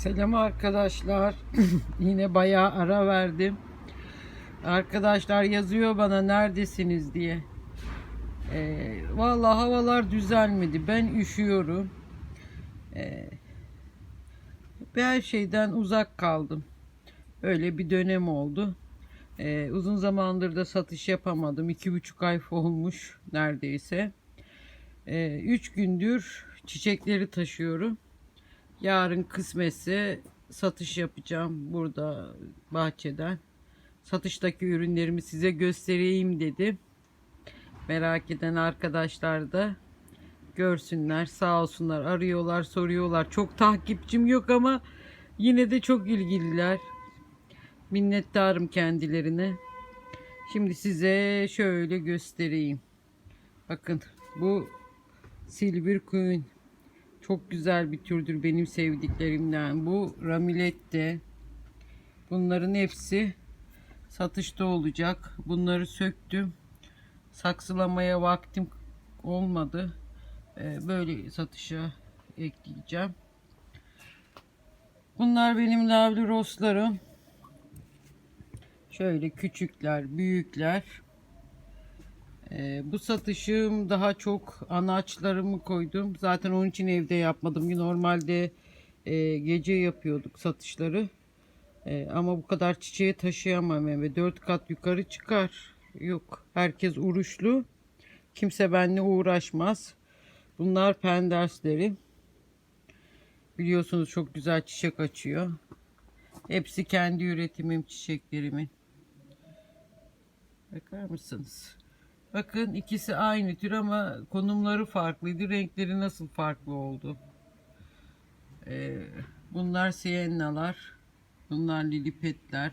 Selam arkadaşlar. Yine bayağı ara verdim. Arkadaşlar yazıyor bana neredesiniz diye. Ee, vallahi havalar düzelmedi. Ben üşüyorum. Ee, her şeyden uzak kaldım. Öyle bir dönem oldu. Ee, uzun zamandır da satış yapamadım. İki buçuk ay olmuş neredeyse. Ee, üç gündür çiçekleri taşıyorum. Yarın kısmetse satış yapacağım burada bahçeden. Satıştaki ürünlerimi size göstereyim dedim. Merak eden arkadaşlar da görsünler. Sağ olsunlar arıyorlar soruyorlar. Çok takipçim yok ama yine de çok ilgililer. Minnettarım kendilerine. Şimdi size şöyle göstereyim. Bakın bu Silver Queen. Çok güzel bir türdür benim sevdiklerimden. Bu Ramilette. Bunların hepsi satışta olacak. Bunları söktüm. Saksılamaya vaktim olmadı. Ee, Böyle satışa ekleyeceğim. Bunlar benim lavli roslarım. Şöyle küçükler, büyükler. Ee, bu satışım daha çok anaçlarımı koydum. Zaten onun için evde yapmadım. Normalde e, gece yapıyorduk satışları. E, ama bu kadar çiçeği taşıyamam eve. Dört kat yukarı çıkar. Yok. Herkes uğraşlı. Kimse benimle uğraşmaz. Bunlar pendersleri. Biliyorsunuz çok güzel çiçek açıyor. Hepsi kendi üretimim çiçeklerimin. Bakar mısınız? Bakın ikisi aynı tür ama konumları farklıydı. Renkleri nasıl farklı oldu? Ee, bunlar siennalar. Bunlar lilipetler.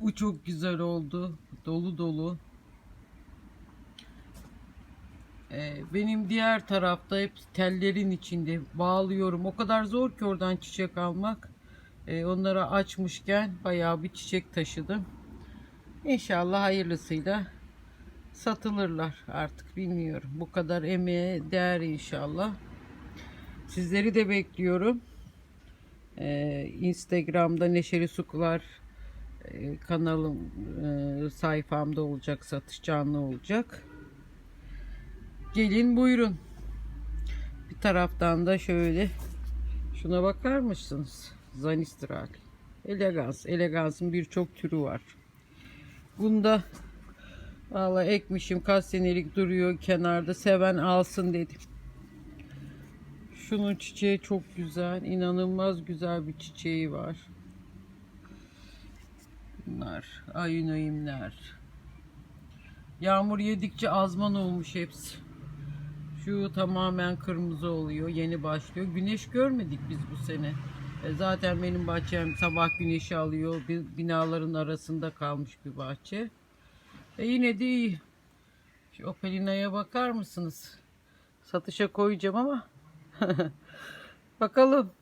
Bu çok güzel oldu. Dolu dolu. Ee, benim diğer tarafta hep tellerin içinde bağlıyorum. O kadar zor ki oradan çiçek almak. Ee, onlara açmışken bayağı bir çiçek taşıdım. İnşallah hayırlısıyla satılırlar artık bilmiyorum. Bu kadar emeğe değer inşallah. Sizleri de bekliyorum. Ee, Instagram'da Neşeli Sukular e, kanalım e, sayfamda olacak satış canlı olacak. Gelin buyurun. Bir taraftan da şöyle şuna bakar mısınız? Zanistral. Elegans. Elegansın birçok türü var. Bunda Valla ekmişim kaç senelik duruyor kenarda seven alsın dedim. Şunun çiçeği çok güzel. inanılmaz güzel bir çiçeği var. Bunlar ayinoimler. Yağmur yedikçe azman olmuş hepsi. Şu tamamen kırmızı oluyor. Yeni başlıyor. Güneş görmedik biz bu sene. E zaten benim bahçem sabah güneşi alıyor. Binaların arasında kalmış bir bahçe. E yine de iyi. Şu Opelina'ya bakar mısınız? Satışa koyacağım ama. Bakalım.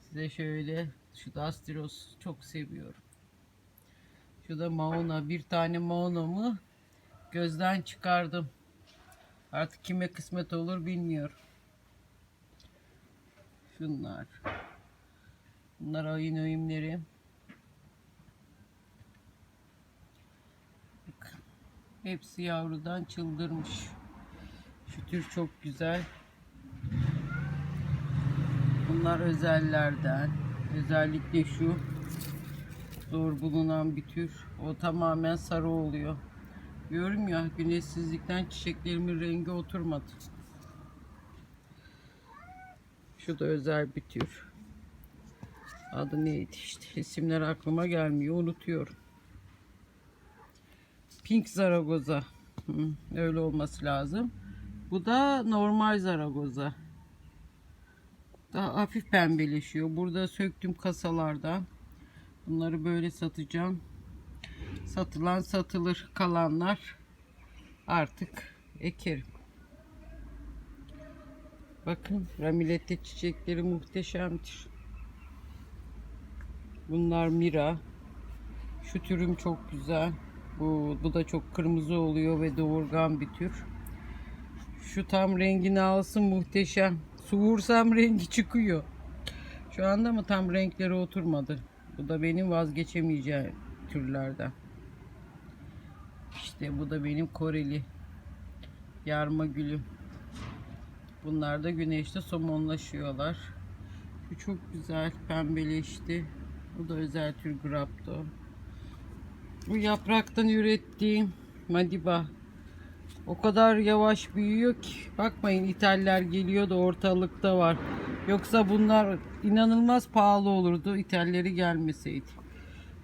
Size şöyle şu da Astiros çok seviyorum. Şu da Mauna. Bir tane Mauna'mı gözden çıkardım. Artık kime kısmet olur bilmiyorum. Şunlar. Bunlar ayın öğümleri. Hepsi yavrudan çıldırmış. Şu tür çok güzel. Bunlar özellerden. Özellikle şu zor bulunan bir tür. O tamamen sarı oluyor. Diyorum ya güneşsizlikten çiçeklerimin rengi oturmadı. Şu da özel bir tür. Adı neydi işte isimler aklıma gelmiyor unutuyorum. Pink Zaragoza. Öyle olması lazım. Bu da normal Zaragoza. Daha hafif pembeleşiyor. Burada söktüm kasalardan. Bunları böyle satacağım. Satılan satılır. Kalanlar artık ekerim. Bakın ramilette çiçekleri muhteşemdir. Bunlar mira. Şu türüm çok güzel. Bu, bu da çok kırmızı oluyor ve doğurgan bir tür. Şu tam rengini alsın muhteşem. Su vursam rengi çıkıyor. Şu anda mı tam renkleri oturmadı. Bu da benim vazgeçemeyeceğim türlerden. İşte bu da benim Koreli yarma gülüm. Bunlar da güneşte somonlaşıyorlar. Bu çok güzel pembeleşti. Bu da özel tür grapto. Bu yapraktan ürettiğim madiba. O kadar yavaş büyüyor ki. Bakmayın ithaller geliyor da ortalıkta var. Yoksa bunlar inanılmaz pahalı olurdu ithalleri gelmeseydi.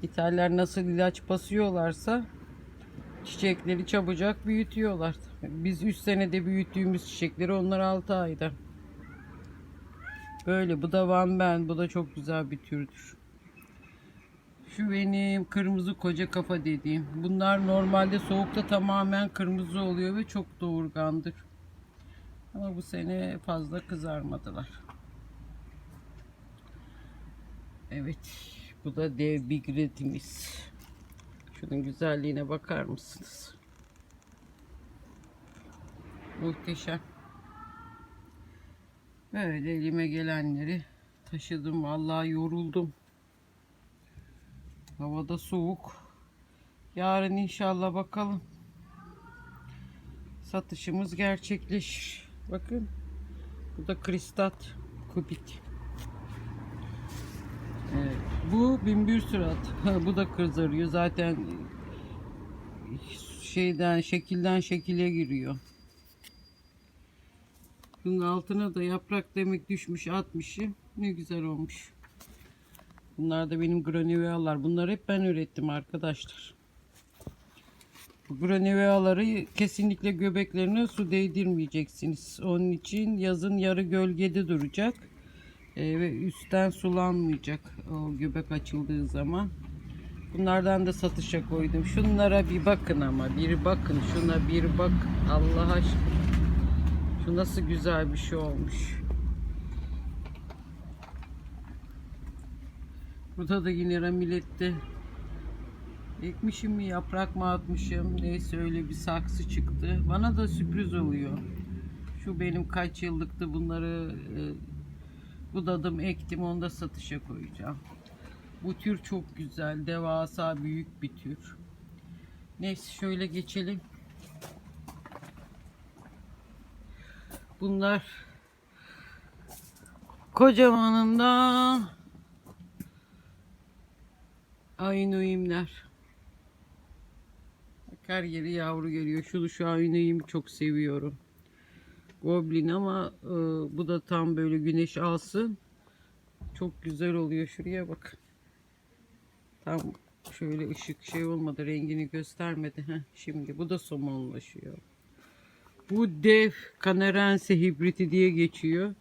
İthaller nasıl ilaç basıyorlarsa çiçekleri çabucak büyütüyorlar. Biz 3 senede büyüttüğümüz çiçekleri onlar 6 ayda. Böyle bu da Van Ben. Bu da çok güzel bir türdür. Şu benim kırmızı koca kafa dediğim. Bunlar normalde soğukta tamamen kırmızı oluyor ve çok doğurgandır. Ama bu sene fazla kızarmadılar. Evet. Bu da dev big redimiz. Şunun güzelliğine bakar mısınız? Muhteşem. Böyle elime gelenleri taşıdım. Vallahi yoruldum. Havada soğuk. Yarın inşallah bakalım. Satışımız gerçekleşir. Bakın. Bu da kristat kubik. Evet, bu binbir surat. bu da kızarıyor. Zaten şeyden şekilden şekile giriyor. Bunun altına da yaprak demek düşmüş atmışım. Ne güzel olmuş. Bunlar da benim granivealar. Bunları hep ben ürettim arkadaşlar. Bu graniveaları kesinlikle göbeklerine su değdirmeyeceksiniz. Onun için yazın yarı gölgede duracak. Ee, ve üstten sulanmayacak o göbek açıldığı zaman. Bunlardan da satışa koydum. Şunlara bir bakın ama bir bakın şuna bir bak Allah aşkına. Şu nasıl güzel bir şey olmuş. Burada da yine ramilette ekmişim mi yaprak mı atmışım neyse öyle bir saksı çıktı. Bana da sürpriz oluyor. Şu benim kaç yıllıktı bunları e, budadım ektim onu da satışa koyacağım. Bu tür çok güzel devasa büyük bir tür. Neyse şöyle geçelim. Bunlar kocamanından aynoimler. Bak Her yeri yavru geliyor. Şunu şu aynoimi çok seviyorum. Goblin ama e, bu da tam böyle güneş alsın. Çok güzel oluyor. Şuraya bak. Tam şöyle ışık şey olmadı. Rengini göstermedi. Heh, şimdi bu da somonlaşıyor. Bu dev kanarense hibriti diye geçiyor.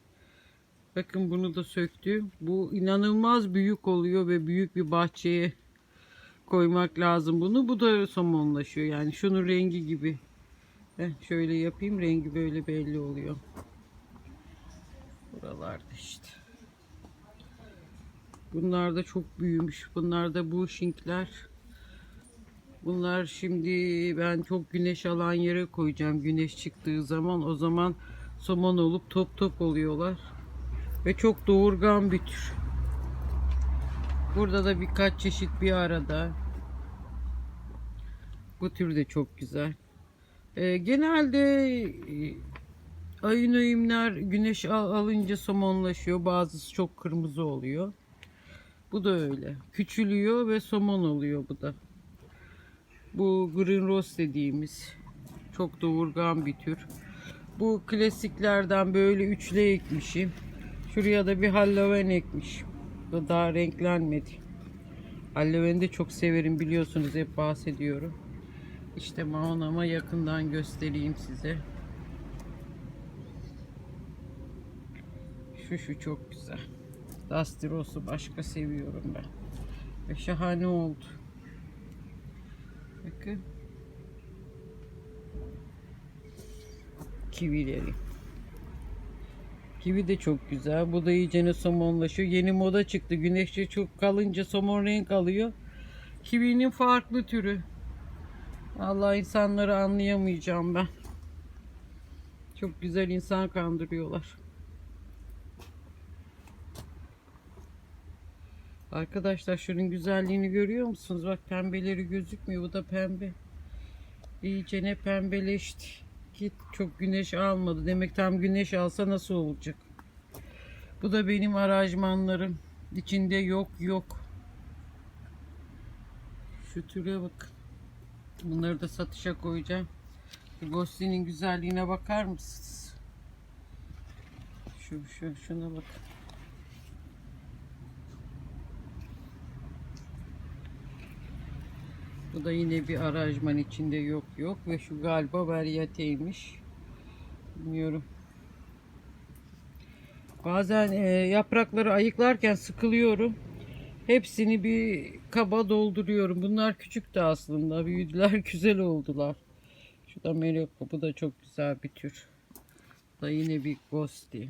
Bakın bunu da söktüm. Bu inanılmaz büyük oluyor ve büyük bir bahçeye koymak lazım bunu. Bu da somonlaşıyor. Yani şunun rengi gibi. Heh, şöyle yapayım. Rengi böyle belli oluyor. Buralarda işte. Bunlar da çok büyümüş. Bunlar da bushingler. Bunlar şimdi ben çok güneş alan yere koyacağım. Güneş çıktığı zaman o zaman somon olup top top oluyorlar. Ve çok doğurgan bir tür. Burada da birkaç çeşit bir arada. Bu tür de çok güzel. Ee, genelde e, ayın öğümler güneş al- alınca somonlaşıyor. Bazısı çok kırmızı oluyor. Bu da öyle. Küçülüyor ve somon oluyor bu da. Bu Green Rose dediğimiz çok doğurgan bir tür. Bu klasiklerden böyle üçlü ekmişim. Şuraya da bir halloven ekmişim. Bu daha renklenmedi. Halloveni de çok severim biliyorsunuz hep bahsediyorum. İşte Maonama yakından göstereyim size. Şu şu çok güzel. Dusty Rose'u başka seviyorum ben. Ve şahane oldu. Bakın. Kivileri. Kivi de çok güzel. Bu da iyicene somonlaşıyor. Yeni moda çıktı. Güneşte çok kalınca somon renk alıyor. Kivinin farklı türü. Vallahi insanları anlayamayacağım ben. Çok güzel insan kandırıyorlar. Arkadaşlar şunun güzelliğini görüyor musunuz? Bak pembeleri gözükmüyor. Bu da pembe. İyice ne pembeleşti. Git çok güneş almadı. Demek tam güneş alsa nasıl olacak? Bu da benim arajmanlarım. İçinde yok yok. Şu türe bakın. Bunları da satışa koyacağım. Ghostly'nin güzelliğine bakar mısınız? Şu şu şuna bakın. Bu da yine bir aranjman içinde yok yok ve şu galiba variyeteymiş. Bilmiyorum. Bazen e, yaprakları ayıklarken sıkılıyorum. Hepsini bir kaba dolduruyorum. Bunlar küçüktü aslında. Büyüdüler, güzel oldular. Şu da meloko. Bu da çok güzel bir tür. Bu da yine bir ghosty.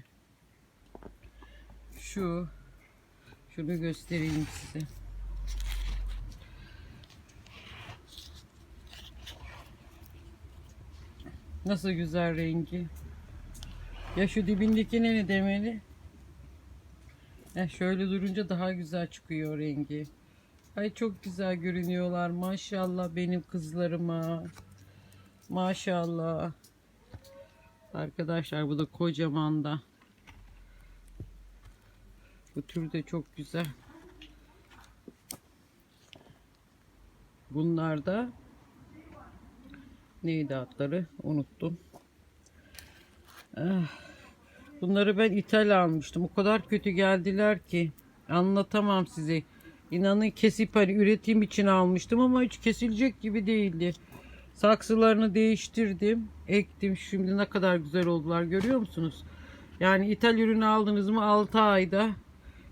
Şu. Şunu göstereyim size. Nasıl güzel rengi. Ya şu dibindekine ne demeli? Ya şöyle durunca daha güzel çıkıyor rengi. Ay çok güzel görünüyorlar. Maşallah benim kızlarıma. Maşallah. Arkadaşlar bu da kocaman da. Bu tür de çok güzel. Bunlar da neydi adları? Unuttum. Ah, Bunları ben ithal almıştım. O kadar kötü geldiler ki anlatamam size. İnanın kesip hani üretim için almıştım ama hiç kesilecek gibi değildi. Saksılarını değiştirdim, ektim. Şimdi ne kadar güzel oldular görüyor musunuz? Yani ithal ürünü aldınız mı 6 ayda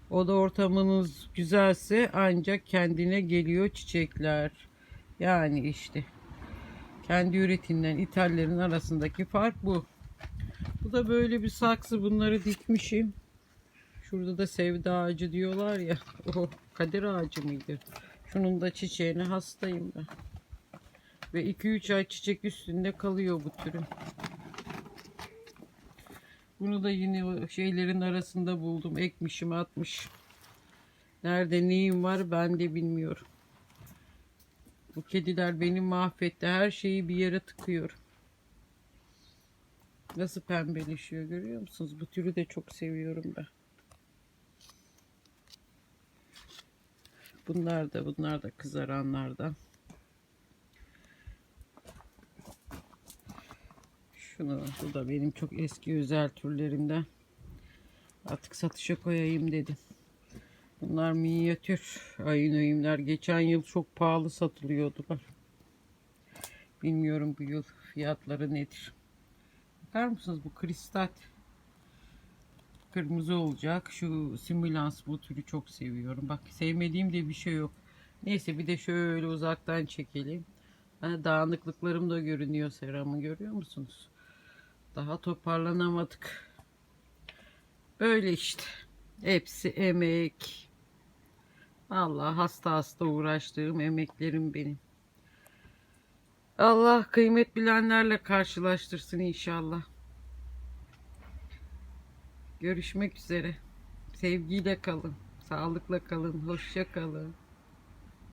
o da ortamınız güzelse ancak kendine geliyor çiçekler. Yani işte kendi üretimden ithallerin arasındaki fark bu. Da böyle bir saksı bunları dikmişim. Şurada da sevda ağacı diyorlar ya. O kadir ağacı mıydı? Şunun da çiçeğine hastayım ben. Ve 2-3 ay çiçek üstünde kalıyor bu türün. Bunu da yine şeylerin arasında buldum. Ekmişim atmış. Nerede neyim var ben de bilmiyorum. Bu kediler beni mahvetti. Her şeyi bir yere tıkıyorum. Nasıl pembeleşiyor görüyor musunuz? Bu türü de çok seviyorum ben. Bunlar da bunlar da kızaranlardan. Şunu bu da benim çok eski özel türlerimden. Artık satışa koyayım dedim. Bunlar minyatür ayın oyunlar. Geçen yıl çok pahalı satılıyordular. Bilmiyorum bu yıl fiyatları nedir. Bakar mısınız bu kristal kırmızı olacak. Şu simülans bu türü çok seviyorum. Bak sevmediğim de bir şey yok. Neyse bir de şöyle uzaktan çekelim. Hani dağınıklıklarım da görünüyor seramı görüyor musunuz? Daha toparlanamadık. Böyle işte. Hepsi emek. Allah hasta hasta uğraştığım emeklerim benim. Allah kıymet bilenlerle karşılaştırsın inşallah. Görüşmek üzere. Sevgiyle kalın. Sağlıkla kalın. Hoşça kalın.